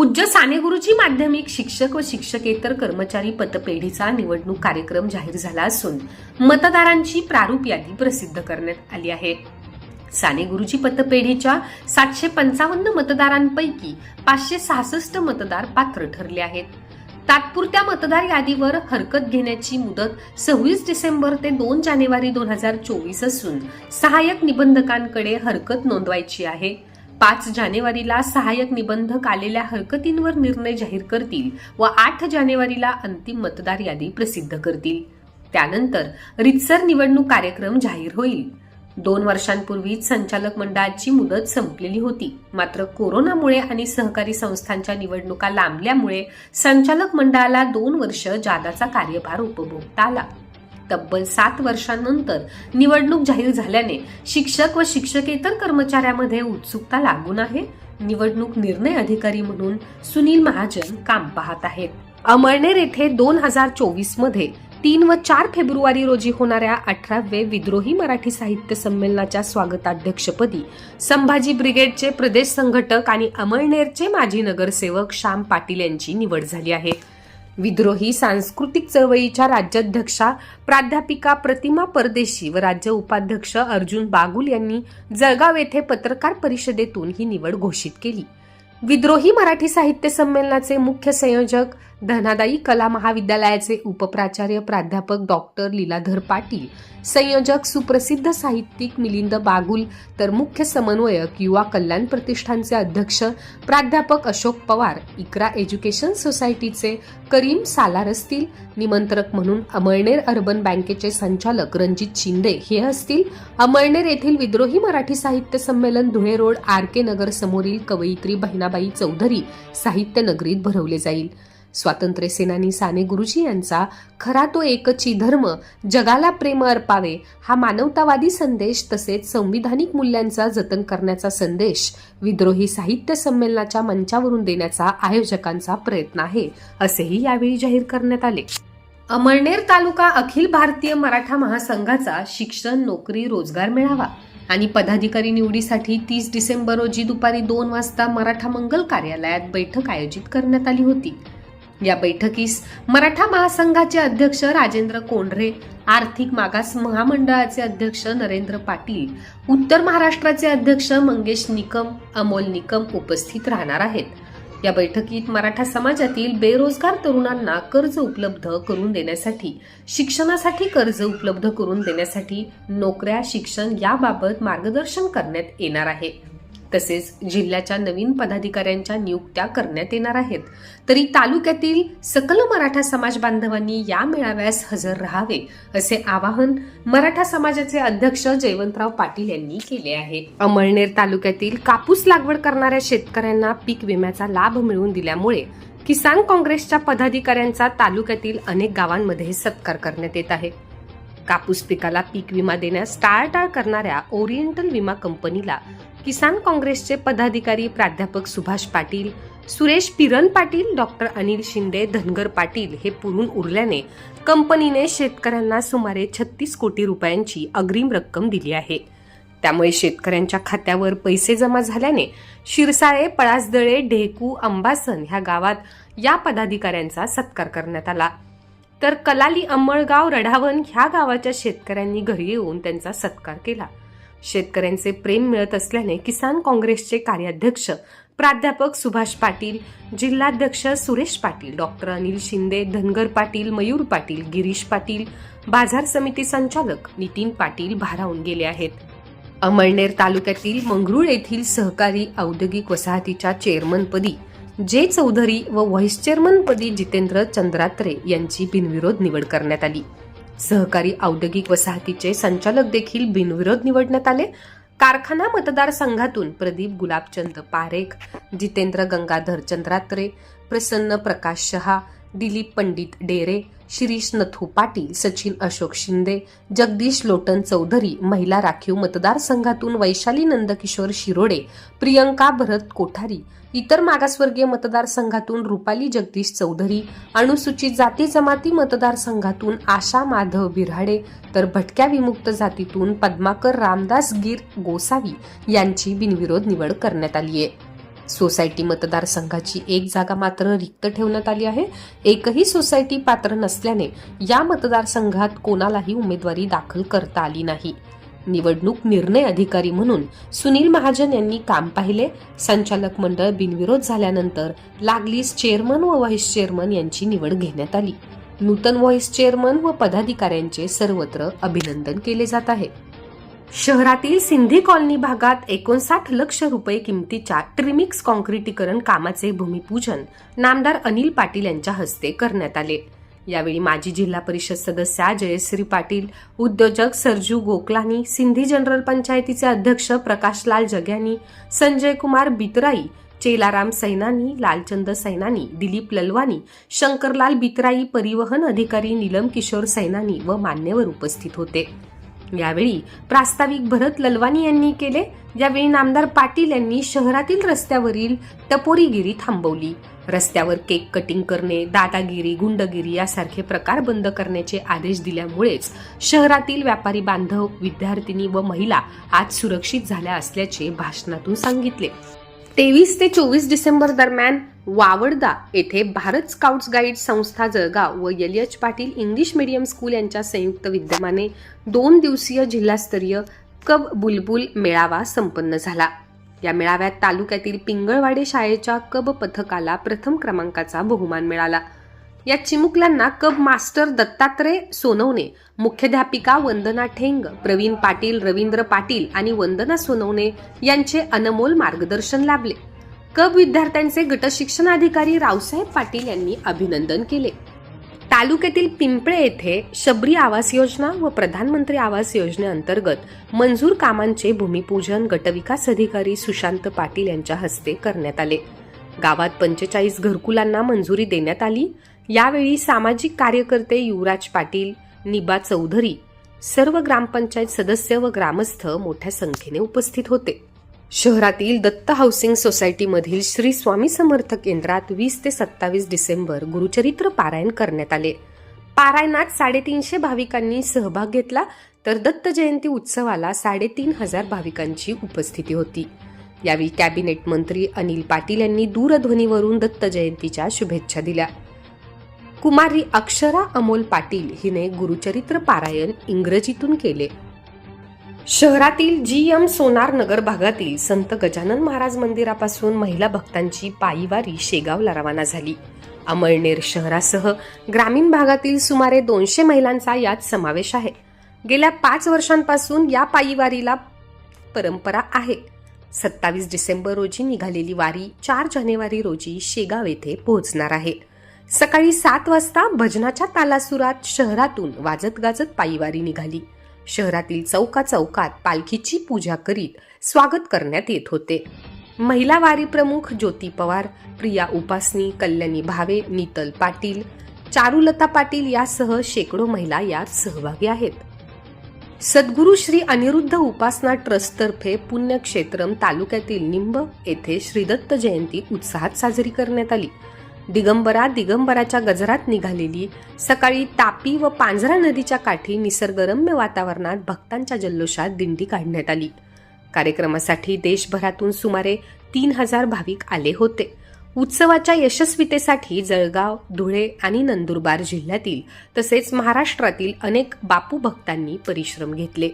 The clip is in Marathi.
पूज्य सानेगुरुजी माध्यमिक शिक्षक व शिक्षकेतर कर्मचारी पतपेढीचा निवडणूक कार्यक्रम जाहीर झाला असून मतदारांची प्रारूप यादी प्रसिद्ध करण्यात आली आहे. साने गुरुजी पतपेढीच्या सातशे पंचावन्न मतदारांपैकी पाचशे सहासष्ट मतदार पात्र ठरले आहेत. तात्पुरत्या मतदार यादीवर हरकत घेण्याची मुदत सव्वीस डिसेंबर ते दोन जानेवारी दोन हजार चोवीस असून सहाय्यक निबंधकांकडे हरकत नोंदवायची आहे. पाच जानेवारीला सहाय्यक निबंधक आलेल्या हरकतींवर निर्णय जाहीर करतील व आठ जानेवारीला अंतिम मतदार यादी प्रसिद्ध करतील. त्यानंतर रितसर निवडणूक कार्यक्रम जाहीर होईल. दोन वर्षांपूर्वीच संचालक मंडळाची मुदत संपलेली होती. मात्र कोरोनामुळे आणि सहकारी संस्थांच्या निवडणुका लांबल्यामुळे संचालक मंडळाला दोन वर्ष जादाचा कार्यभार उपभोगता आला. तब्बल सात वर्षांनंतर निवडणूक जाहीर झाल्याने शिक्षक व शिक्षकेतर कर्मचाऱ्यामध्ये उत्सुकता लागून आहे. निवडणूक निर्णय अधिकारी म्हणून सुनील महाजन काम पाहत आहेत. अमळनेर येथे दोन हजार चोवीसमध्ये तीन व चार फेब्रुवारी रोजी होणाऱ्या अठरावे विद्रोही मराठी साहित्य संमेलनाच्या स्वागताध्यक्षपदी संभाजी ब्रिगेडचे प्रदेश संघटक आणि अमळनेरचे माजी नगरसेवक श्याम पाटील यांची निवड झाली आहे. विद्रोही सांस्कृतिक चळवळीच्या राज्याध्यक्षा प्राध्यापिका प्रतिमा परदेशी व राज्य उपाध्यक्ष अर्जुन बागुल यांनी जळगाव येथे पत्रकार परिषदेतून ही निवड घोषित केली. विद्रोही मराठी साहित्य संमेलनाचे मुख्य संयोजक धनादाई कला महाविद्यालयाचे उपप्राचार्य प्राध्यापक डॉक्टर लीलाधर पाटील संयोजक सुप्रसिद्ध साहित्यिक मिलिंद बागुल तर मुख्य समन्वयक युवा कल्याण प्रतिष्ठानचे अध्यक्ष प्राध्यापक अशोक पवार इकरा एज्युकेशन सोसायटीचे करीम सालार असतील निमंत्रक म्हणून अमळनेर अर्बन बँकेचे संचालक रणजित शिंदे हे असतील. अमळनेर येथील विद्रोही मराठी साहित्य संमेलन Dhule road R K Nagar समोरील कवयित्री बहिणाबाई चौधरी साहित्य नगरीत भरवले जाईल. स्वातंत्र्य सेनानी साने गुरुजी यांचा खरा तो एकची धर्म जगाला प्रेम अर्पावे हा मानवतावादी संदेश तसेच संविधानिक मूल्यांचा जतन करण्याचा संदेश विद्रोही साहित्य संमेलनाच्या मंचावरून देण्याचा आयोजकांचा प्रयत्न आहे असेही यावेळी जाहीर करण्यात आले. अमळनेर तालुका अखिल भारतीय मराठा महासंघाचा शिक्षण नोकरी रोजगार मिळावा आणि पदाधिकारी निवडीसाठी तीस डिसेंबर रोजी दुपारी दोन वाजता मराठा मंगल कार्यालयात बैठक आयोजित करण्यात आली होती. या बैठकीस मराठा महासंघाचे अध्यक्ष राजेंद्र कोंढरे आर्थिक मागास महामंडळाचे अध्यक्ष नरेंद्र पाटील उत्तर महाराष्ट्राचे अध्यक्ष मंगेश निकम अमोल निकम उपस्थित राहणार आहेत. या बैठकीत मराठा समाजातील बेरोजगार तरुणांना कर्ज उपलब्ध करून देण्यासाठी शिक्षणासाठी कर्ज उपलब्ध करून देण्यासाठी नोकऱ्या शिक्षण याबाबत मार्गदर्शन करण्यात येणार आहे. तसेच जिल्ह्याच्या नवीन पदाधिकाऱ्यांच्या नियुक्त्या करण्यात येणार आहेत. तरी तालुक्यातील सकल मराठा समाज बांधवांनी या मेळाव्यास हजर राहावे असे आवाहन मराठा समाजाचे अध्यक्ष जयवंतराव पाटील यांनी केले आहे. अमळनेर तालुक्यातील कापूस लागवड करणाऱ्या शेतकऱ्यांना पीक विम्याचा लाभ मिळवून दिल्यामुळे किसान काँग्रेसच्या पदाधिकाऱ्यांचा तालुक्यातील अनेक गावांमध्ये सत्कार करण्यात येत आहे. कापूस पिकाला पीक विमा देण्यास टाळाटाळ करणाऱ्या ओरिएंटल विमा कंपनीला किसान काँग्रेसचे पदाधिकारी प्राध्यापक सुभाष पाटील सुरेश पिरन पाटील डॉक्टर अनिल शिंदे धनगर पाटील हे पुरून उरल्याने कंपनीने शेतकऱ्यांना सुमारे छत्तीस कोटी रुपयांची अग्रिम रक्कम दिली आहे. त्यामुळे शेतकऱ्यांच्या खात्यावर पैसे जमा झाल्याने शिरसाळे पळासदळे ढेकू अंबासन ह्या गावात या पदाधिकाऱ्यांचा सत्कार करण्यात आला. तर कलाली अंमळगाव रढावन ह्या गावाच्या शेतकऱ्यांनी घरी येऊन त्यांचा सत्कार केला. शेतकऱ्यांचे प्रेम मिळत असल्याने किसान काँग्रेसचे कार्याध्यक्ष प्राध्यापक सुभाष पाटील जिल्हाध्यक्ष सुरेश पाटील डॉक्टर अनिल शिंदे धनगर पाटील मयूर पाटील गिरीश पाटील बाजार समिती संचालक नितीन पाटील भारावून गेले आहेत. अमळनेर तालुक्यातील मंगरुळ येथील सहकारी औद्योगिक वसाहतीच्या चेअरमनपदी जे चौधरी व व्हाईस चेअरमनपदी जितेंद्र चंद्रात्रे यांची बिनविरोध निवड करण्यात आली. सहकारी औद्योगिक वसाहतीचे संचालक देखील बिनविरोध निवडण्यात आले. कारखाना मतदारसंघातून प्रदीप गुलाबचंद पारेख जितेंद्र गंगाधर चंद्रात्रे प्रसन्न प्रकाश शहा दिलीप पंडित डेरे शिरीष नथू पाटील सचिन अशोक शिंदे जगदीश लोटन चौधरी महिला राखीव मतदारसंघातून वैशाली नंदकिशोर शिरोडे प्रियंका भरत कोठारी इतर मागासवर्गीय मतदारसंघातून रुपाली जगदीश चौधरी अनुसूचित जाती जमाती मतदारसंघातून आशा माधव बिराडे तर भटक्या विमुक्त जातीतून पद्माकर रामदास गिर गोसावी यांची बिनविरोध निवड करण्यात आली आहे सोसायटी मतदारसंघाची एक जागा मात्र रिक्त ठेवण्यात आली आहे. एकही सोसायटी पात्र नसल्याने या मतदारसंघात कोणालाही उमेदवारी दाखल करता आली नाही. निवडणूक निर्णय अधिकारी म्हणून सुनील महाजन यांनी काम पाहिले. संचालक मंडळ बिनविरोध झाल्यानंतर लागलीच चेअरमन व व्हाईस चेअरमन यांची निवड घेण्यात आली. नूतन व्हाईस चेअरमन व पदाधिकाऱ्यांचे सर्वत्र अभिनंदन केले जात आहे. शहरातील सिंधी कॉलनी भागात एकोणसाठ लक्ष रुपये किमतीच्या ट्रिमिक्स कॉन्क्रिटीकरण कामाचे भूमिपूजन नामदार अनिल पाटील यांच्या हस्ते करण्यात आले. यावेळी माजी जिल्हा परिषद सदस्या जयश्री पाटील उद्योजक सरजू गोकलानी सिंधी जनरल पंचायतीचे अध्यक्ष प्रकाशलाल जग्यानी संजय कुमार बितराई चेलाराम सैनानी लालचंद सैनानी दिलीप ललवानी शंकरलाल बितराई परिवहन अधिकारी नीलम किशोर सैनानी व मान्यवर उपस्थित होते. यावेळी प्रास्ताविक भरत ललवानी यांनी केले यावेळी नामदार पाटील यांनी शहरातील रस्त्यावरील टपोरीगिरी थांबवली. रस्त्यावर केक कटिंग करणे दादागिरी गुंडगिरी यासारखे प्रकार बंद करण्याचे आदेश दिल्यामुळेच शहरातील व्यापारी बांधव विद्यार्थिनी व महिला आज सुरक्षित झाल्या असल्याचे भाषणातून सांगितले. तेवीस ते चोवीस डिसेंबर दरम्यान वावडदा येथे भारत स्काउट्स गाईड संस्था जळगाव व L H Patil English medium school यांच्या संयुक्त विद्यमाने दोन दिवसीय जिल्हास्तरीय कब बुलबुल मेळावा संपन्न झाला. या मेळाव्यात तालुक्यातील पिंगळवाडे शाळेच्या कब पथकाला प्रथम क्रमांकाचा बहुमान मिळाला. या चिमुकल्यांना कब मास्टर दत्तात्रय सोनवणे मुख्याध्यापिका वंदना ठेंग प्रवीण पाटील रवींद्र पाटील आणि वंदना सोनवणे यांचे अनमोल मार्गदर्शन लाभले. कब विद्यार्थ्यांचे गटशिक्षणाधिकारी रावसाहेब पाटील यांनी अभिनंदन केले. तालुक्यातील पिंपळे येथे शबरी आवास योजना व प्रधानमंत्री आवास योजनेअंतर्गत मंजूर कामांचे भूमिपूजन गटविकास अधिकारी सुशांत पाटील यांच्या हस्ते करण्यात आले. गावात पंचेचाळीस घरकुलांना मंजुरी देण्यात आली. यावेळी सामाजिक कार्यकर्ते युवराज पाटील निबा चौधरी सर्व ग्रामपंचायत सदस्य व ग्रामस्थ मोठ्या संख्येने उपस्थित होते. शहरातील दत्त हाऊसिंग सोसायटीमधील श्री स्वामी समर्थ केंद्रात वीस ते सत्तावीस डिसेंबर गुरुचरित्र पारायण करण्यात आले. पारायणात साडेतीनशे भाविकांनी सहभाग घेतला तर दत्त जयंती उत्सवाला साडेतीन हजार भाविकांची उपस्थिती होती. यावेळी कॅबिनेट मंत्री अनिल पाटील यांनी दूरध्वनीवरून दत्त जयंतीच्या शुभेच्छा दिल्या. कुमारी अक्षरा अमोल पाटील हिने गुरुचरित्र पारायण इंग्रजीतून केले. शहरातील जी एम सोनार नगर भागातील संत गजानन महाराज मंदिरापासून महिला भक्तांची पायीवारी शेगावला रवाना झाली. अमळनेर शहरासह ग्रामीण भागातील सुमारे दोनशे महिलांचा यात समावेश आहे. गेल्या पाच वर्षांपासून या पायीवारीला परंपरा आहे. सत्तावीस डिसेंबर रोजी निघालेली वारी चार जानेवारी रोजी शेगाव येथे पोहोचणार आहे. सकाळी सात वाजता भजनाच्या तालासुरात शहरातून वाजत गाजत पायीवारी निघाली. शहरातील चौका चौकात पालखीची पूजा करीत स्वागत करण्यात येत होते. महिला वारी प्रमुख ज्योती पवार प्रिया उपासनी कल्याणी भावे नीतल पाटील चारुलता पाटील यासह शेकडो महिला यात सहभागी आहेत. सद्गुरू श्री अनिरुद्ध उपासना ट्रस्टतर्फे पुण्यक्षेत्रम तालुक्यातील निंब येथे श्रीदत्त जयंती उत्साहात साजरी करण्यात आली. दिगंबरा दिगंबराच्या गजरात निघालेली सकाळी तापी व पांझरा नदीच्या काठी निसर्गरम्य वातावरणात भक्तांच्या जल्लोषात दिंडी काढण्यात आली. कार्यक्रमासाठी देशभरातून सुमारे तीन हजार भाविक आले होते. उत्सवाच्या यशस्वीतेसाठी जळगाव धुळे आणि नंदुरबार जिल्ह्यातील तसेच महाराष्ट्रातील अनेक बापू भक्तांनी परिश्रम घेतले.